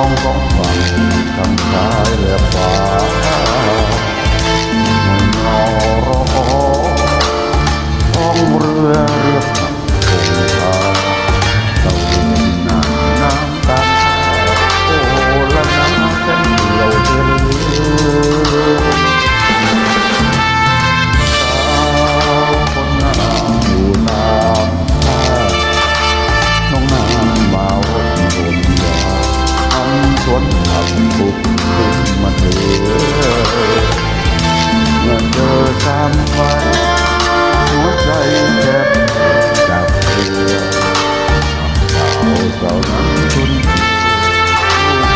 องของฝั่งทั้งซ้ายและขวา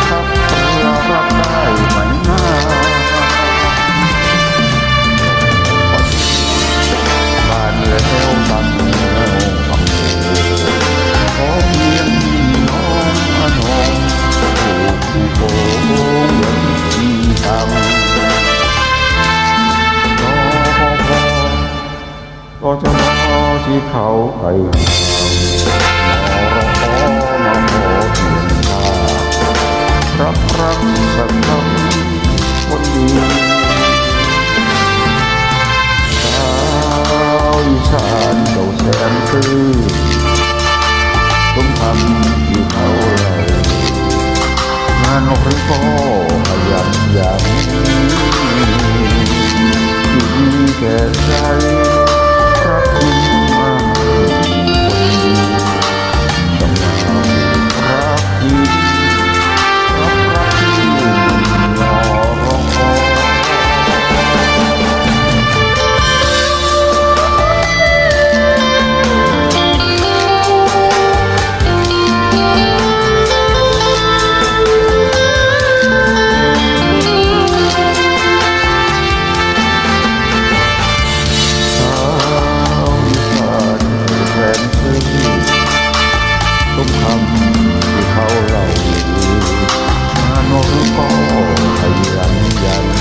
ขับเรือรับได้ไหมนาบ้านแล้วบ้านแล้วบ้านขอเพียงน้องอนงถูกโกงเงินทำรอพอก็จะรอที่เขาไป รับรักสักคำคนดีสาวอีสานเก่าแสนซื่อสมทำอยู่เขาเรางานหรือก็ขยันอย่าุกคำที่เขาเล่าลืองานโนรุก็ขยันยัน